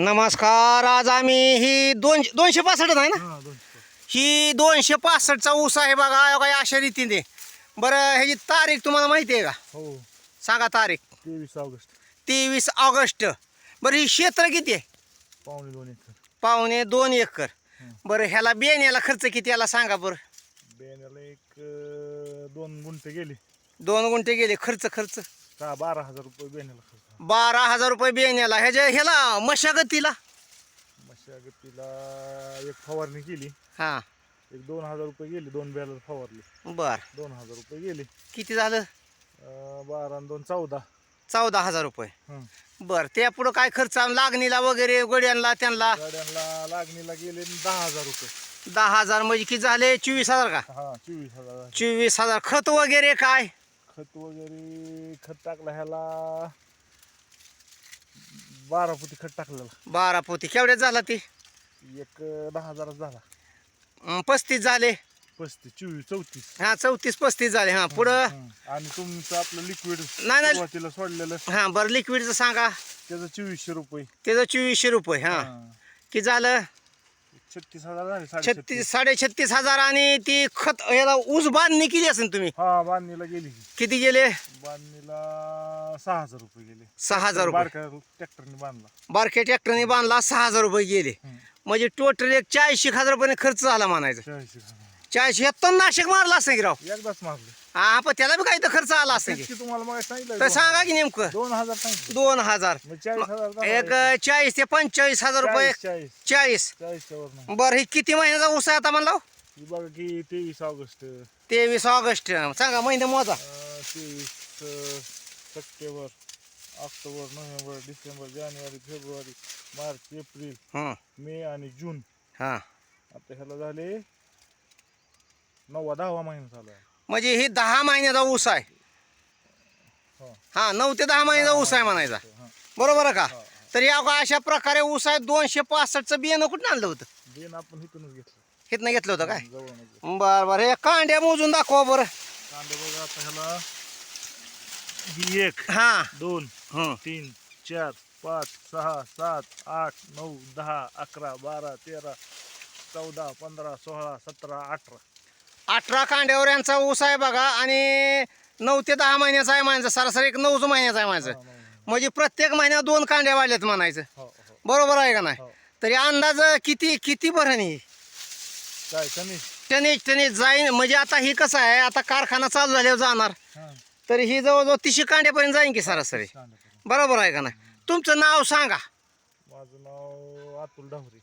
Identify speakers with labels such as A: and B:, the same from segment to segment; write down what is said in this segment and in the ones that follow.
A: नमस्कार आज आम्ही ही दोन दोनशे पासष्ट आहे ना?
B: हा दोनशे
A: ही दोनशे पासष्टचा ऊस आहे बघा काय अशा रीतीने. बरं ह्याची तारीख तुम्हाला माहिती आहे का?
B: हो.
A: सांगा तारीख.
B: तेवीस ऑगस्ट.
A: तेवीस ऑगस्ट. बरं ही क्षेत्र किती आहे?
B: पावणे दोन एकर.
A: पावणे दोन एकर. बरं ह्याला बियाण्याला खर्च किती याला सांगा बरं.
B: बेण्याला एक अं, दोन गुंठे गेले.
A: दोन गुंठे गेले खर्च खर्च.
B: सहा बारा हजार रुपये बेण्याला खर्च.
A: बारा हजार रुपये बियाण्याला ह्याच्या ह्याला मशागतीला?
B: मशागतीला एक फवारणी केली.
A: हां.
B: एक दोन हजार रुपये गेले दोन बेला फवारली.
A: बर.
B: दोन हजार रुपये गेले.
A: किती झालं?
B: अं, बारा आणि दोन चौदा.
A: चौदा हजार रुपये.
B: हं.
A: बर त्या पुढं काय खर्च लागणीला वगैरे गड्यांना त्यांना?
B: गाड्यांना लागणीला गेले दहा हजार रुपये.
A: दहा हजार म्हणजे किती झाले? चोवीस हजार का?
B: हा चोवीस हजार
A: चोवीस हजार. खत वगैरे काय?
B: खत वगैरे खत टाकला ह्याला बारा पोती खत टाकलेला.
A: बारा पोती. केवढ्यात झाला ते?
B: एक अं, दहा हजाराचा झाला.
A: अं, पस्तीस झाले.
B: पस्तीस चोवीस चौतीस.
A: हा चौतीस पस्तीस झाले. हा पुढं?
B: हं. आणि तुमचं आपलं लिक्विड
A: नाही नाही.
B: सुरुवातीला सोडलेलं.
A: हा बरं लिक्विडचं सांगा.
B: त्याचं चोवीसशे रुपये.
A: त्याचं चोवीसशे रुपये हा.
B: हं.
A: किती झालं?
B: छत्तीस हजार झाले
A: छत्तीस
B: साडेछत्तीस
A: साडे छत्तीस हजार आणि ती खत याला ऊस बांधणी केली असेल तुम्ही?
B: हा बांधणीला गेली. की.
A: किती गेले?
B: बांधणीला सहा हजार रुपये गेले.
A: सहा हजार रुपये.
B: ट्रॅक्टरने बांधला.
A: बारक्या ट्रॅक्टरने बांधला सहा हजार रुपये गेले. म्हणजे टोटल एक चाळीस हजार रुपये खर्च झाला म्हणायचं.
B: चाळीस हजार.
A: चाळीस हे नाशिक मारला असं की राव.
B: एकदाच मारले.
A: हा पण त्याला बी काही तर खर्च आला असं की.
B: तुम्हाला मग सांगितलं
A: तर सांगा की नेमकं.
B: दोन हजार सांगितलं.
A: दोन हजार.
B: मग चाळीस हजार झाला
A: एक चाळीस ते पंचेचाळीस हजार रुपये.
B: चाळीस चाळीस.
A: चाळीस.
B: चाळीसच्या वर नाही
A: बरं हे किती महिन्याचा ऊस आहे आता म्हणला
B: ही बघा की तेवीस ऑगस्ट.
A: तेवीस ऑगस्ट. सांगा महिने मोजा.
B: अं, तेवीस अं, सप्टेंबर ऑक्टोबर नोव्हेंबर डिसेंबर जानेवारी फेब्रुवारी मार्च एप्रिल
A: हं,
B: मे आणि जून.
A: हा.
B: आता ह्याला झाले नववा दहावा महिना चालू आहे
A: म्हणजे ही दहा महिन्याचा ऊस आहे.
B: हो.
A: हा नऊ ते दहा महिन्याचा ऊस आहे म्हणायचा.
B: हा.
A: बरोबर आहे का. तर या अशा प्रकारे ऊस आहे दोनशे पासष्टचं बियाणं कुठं आणलं होतं?
B: बेन आपण इथूनच घेतलं.
A: हिथनं घेतलं होतं काय? बरं बरं. हे कांड्या मोजून दाखवा बरं.
B: कांदे बघा आता ह्याला ही एक
A: हा.
B: दोन
A: हं.
B: तीन चार पाच सहा सात आठ नऊ दहा अकरा बारा तेरा चौदा पंधरा सोळा सतरा अठरा.
A: अठरा कांड्यावर यांचा ऊस आहे बघा आणि नऊ ते दहा महिन्याचा आहे म्हणायचं सरासरी एक नऊच महिन्याचा आहे
B: नऊ.
A: म्हणजे प्रत्येक महिन्यात दोन कांड्या वाढल्यात म्हणायचं.
B: हो हो.
A: बरोबर आहे का नाही?
B: हो.
A: तरी अंदाज किती किती भरणी
B: काय कमी?
A: टनेज टनेज जाईन. म्हणजे आता ही कसं आहे? आता कारखाना चालू झाल्यावर जाणार.
B: हा.
A: तरी ही जवळजवळ तीसशे कांड्यापर्यंत जाईन की सरासरी. बरोबर आहे का नाही? तुमचं नाव सांगा.
B: माझं नाव अतुल डाहुरे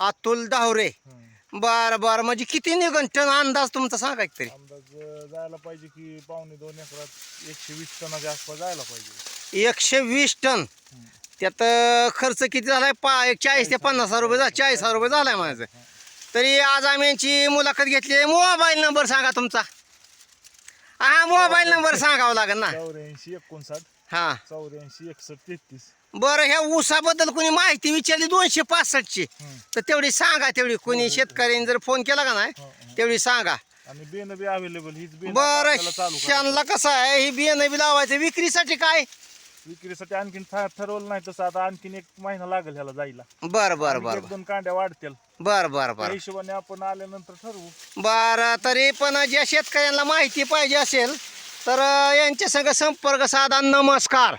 A: अतुल दावरे
B: हं.
A: बरं बरं. म्हणजे किती निघन? टन अंदाज तुमचा सांगा की तरी
B: अंदाज जायला पाहिजे की पावणे दोन एकरात एकशे वीस टनाच्या आसपास जायला पाहिजे.
A: एकशे वीस टन. त्यात खर्च किती झालाय? पा एक चाळीस ते पन्नास हजार रुपये झाला. चाळीस हजार रुपये झालाय माझं. तरी आज आम्ही यांची मुलाखत घेतली मोबाईल नंबर सांगा तुमचा. हा मोबाईल नंबर सांगावा लागेल ना.
B: चौऱ्याऐंशी एकोणसाठ.
A: हा.
B: चौऱ्याऐंशी एकसष्ट तेहतीस.
A: बरं ह्या ऊसाबद्दल कोणी माहिती विचारली दोनशे पासष्टची.
B: हं.
A: तर तेवढी सांगा तेवढी. कोणी शेतकऱ्यांनी जर फोन केला का नाही
B: हो, हो.
A: तेवढी सांगा.
B: आणि बेन बी अवेलेबल हीच
A: बरं
B: आपल्याला चालू
A: कसं आहे? ही बियाणं बी लावायचं विक्रीसाठी काय?
B: विक्रीसाठी आणखीन ठ- ठरवलं नाही तसं आता आणखीन एक महिना लागेल ह्याला जायला.
A: बरं बरं बरं
B: एक दोन कांड्या वाढतील.
A: बरं. बरं बरं
B: हिशोबाने आपण आल्यानंतर ठरवू.
A: बरं तरी पण ज्या शेतकऱ्यांना माहिती पाहिजे असेल तर यांच्या संग संपर्क साधा. नमस्कार.